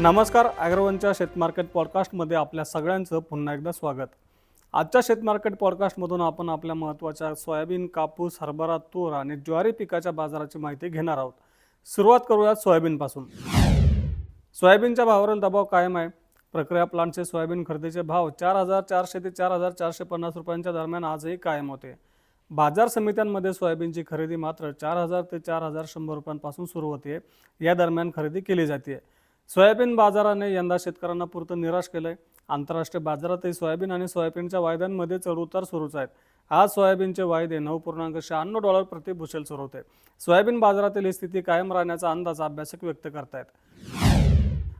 नमस्कार ॲग्रोवनच्या शेतमार्केट पॉडकास्टमध्ये आपल्या सगळ्यांचं पुन्हा एकदा स्वागत. आजच्या शेतमार्केट पॉडकास्टमधून आपण आपल्या महत्त्वाच्या सोयाबीन कापूस हरभरा तूर आणि ज्वारी पिकाच्या बाजाराची माहिती घेणार आहोत. सुरुवात करूयात सोयाबीनपासून. सोयाबीनच्या भावावरील दबाव कायम आहे. प्रक्रिया प्लांटचे सोयाबीन खरेदीचे भाव चार हजार चारशे ते चार हजार चारशे पन्नास रुपयांच्या दरम्यान आजही कायम होते. बाजार समित्यांमध्ये सोयाबीनची खरेदी मात्र चार हजार ते चार हजार शंभर रुपयांपासून सुरू होते. या दरम्यान खरेदी केली जाते. सोयाबीन बाजाराने यंदा शेतकऱ्यांना पुरतं निराश केलंय. आंतरराष्ट्रीय बाजारातही सोयाबीन आणि सोयाबीनच्या वायद्यांमध्ये चढउतार सुरूच आहेत. आज सोयाबीनचे वायदे नऊ पूर्णांक शहाण्णव डॉलर प्रति बुशेल सुरू होते सोयाबीन बाजारातील ही स्थिती कायम राहण्याचा अंदाज अभ्यासक व्यक्त करतायत.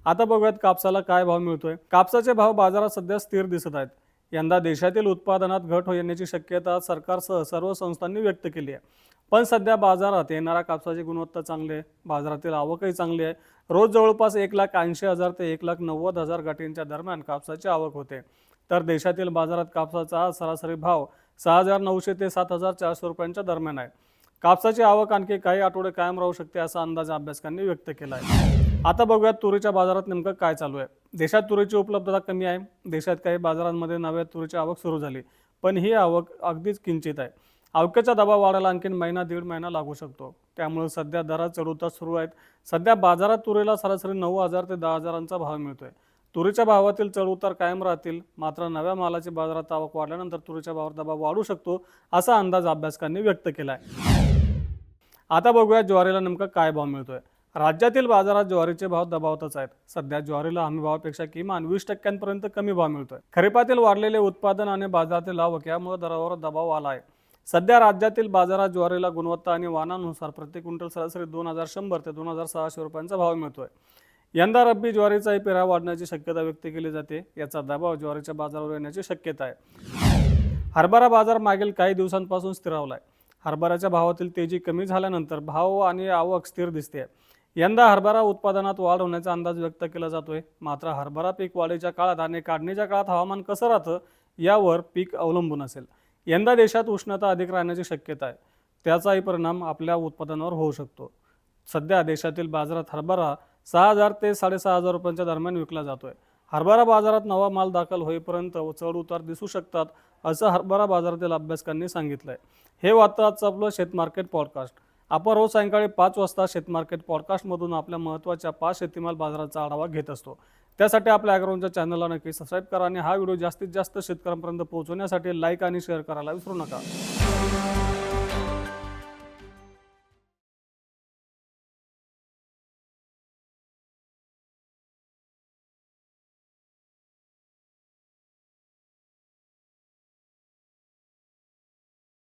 आता बघूयात कापसाला काय भाव मिळतोय. कापसाचे भाव बाजारात सध्या स्थिर दिसत आहेत. यंदा देशातील उत्पादनात घट होण्याची शक्यता सरकारसह सर्व संस्थांनी व्यक्त केली आहे. पण सध्या बाजारात येणारा कापसाची गुणवत्ता चांगली आहे. बाजारातील आवकही चांगली आहे. रोज जवळपास एक लाख ऐंशी हजार ते एक लाख नव्वद हजार गाठींच्या दरम्यान कापसाची आवक होते. तर देशातील बाजारात कापसाचा सरासरी भाव सहा हजार नऊशे ते सात हजार चारशे रुपयांच्या दरम्यान आहे. कापसाची आवक आणखी काही आठवडे कायम राहू शकते असा अंदाज अभ्यासकांनी व्यक्त केला आहे. आता बघूयात तुरीच्या बाजारात नेमकं काय चालू आहे. देशात तुरीची उपलब्धता कमी आहे. देशात काही बाजारांमध्ये नव्या तुरीची आवक सुरू झाली पण ही आवक अगदीच किंचित आहे. अवक्याचा दबाव वाढायला आणखीन महिना दीड महिना लागू शकतो. त्यामुळे सध्या दरात चढउतार सुरू आहेत. सध्या बाजारात तुरीला सरासरी नऊ हजार ते दहा हजारांचा भाव मिळतोय. तुरीच्या भावातील चढउतार कायम राहतील. मात्र नव्या मालाची बाजारात आवक वाढल्यानंतर तुरीच्या भावावर दबाव वाढू शकतो असा अंदाज अभ्यासकांनी व्यक्त केला आहे आता बघूया ज्वारीला नेमका काय भाव मिळतोय. राज्यातील बाजारात ज्वारीचे भाव दबावतच आहेत. सध्या ज्वारीला हमी भावापेक्षा किमान वीस टक्क्यांपर्यंत कमी भाव मिळतोय. खरीपातील वाढलेले उत्पादन आणि बाजारातील आवक यामुळे दरावर दबाव आला आहे. सध्या राज्यातील बाजारात ज्वारीला गुणवत्ता आणि वाहनानुसार प्रति क्विंटल सरासरी दोन हजार शंभर ते दोन हजार सहाशे रुपयांचा भाव मिळतोय. यंदा रब्बी ज्वारीचाही पेरा वाढण्याची शक्यता व्यक्त केली जाते. याचा दबाव ज्वारीच्या बाजारावर येण्याची शक्यता आहे. हरभरा बाजार मागील काही दिवसांपासून स्थिरावलाय हरभऱ्याच्या भावातील तेजी कमी झाल्यानंतर भाव आणि आवक स्थिर दिसते यंदा हरभरा उत्पादनात वाढ होण्याचा अंदाज व्यक्त केला जातोय. मात्र हरभरा पीक वाढीच्या काळात आणि काढणीच्या काळात हवामान कसं राहतं यावर पीक अवलंबून असेल. यंदा देशात उष्णता अधिक राहण्याची शक्यता आहे. त्याचाही परिणाम आपल्या उत्पादनावर होऊ शकतो. सध्या देशातील बाजारात हरभरा सहा हजार ते साडेसहा हजार रुपयांच्या दरम्यान विकला जातोय. हरभरा बाजारात नवा माल दाखल होईपर्यंत चढ उतार दिसू शकतात असं हरभरा बाजारातील अभ्यासकांनी सांगितलंय. हे वार्ता आजचं आपलं शेतमार्केट पॉडकास्ट. आपण रोज सायंकाळी पाच वाजता शेतमार्केट पॉडकास्टमधून आपल्या महत्त्वाच्या पाच शेतीमाल बाजाराचा आढावा घेत असतो. त्यासाठी आपल्या ॲग्रोनच्या चॅनलला नक्की सबस्क्राईब करा आणि हा व्हिडिओ जास्तीत जास्त शेतकऱ्यांपर्यंत पोहोचवण्यासाठी लाईक आणि शेअर करायला विसरू नका.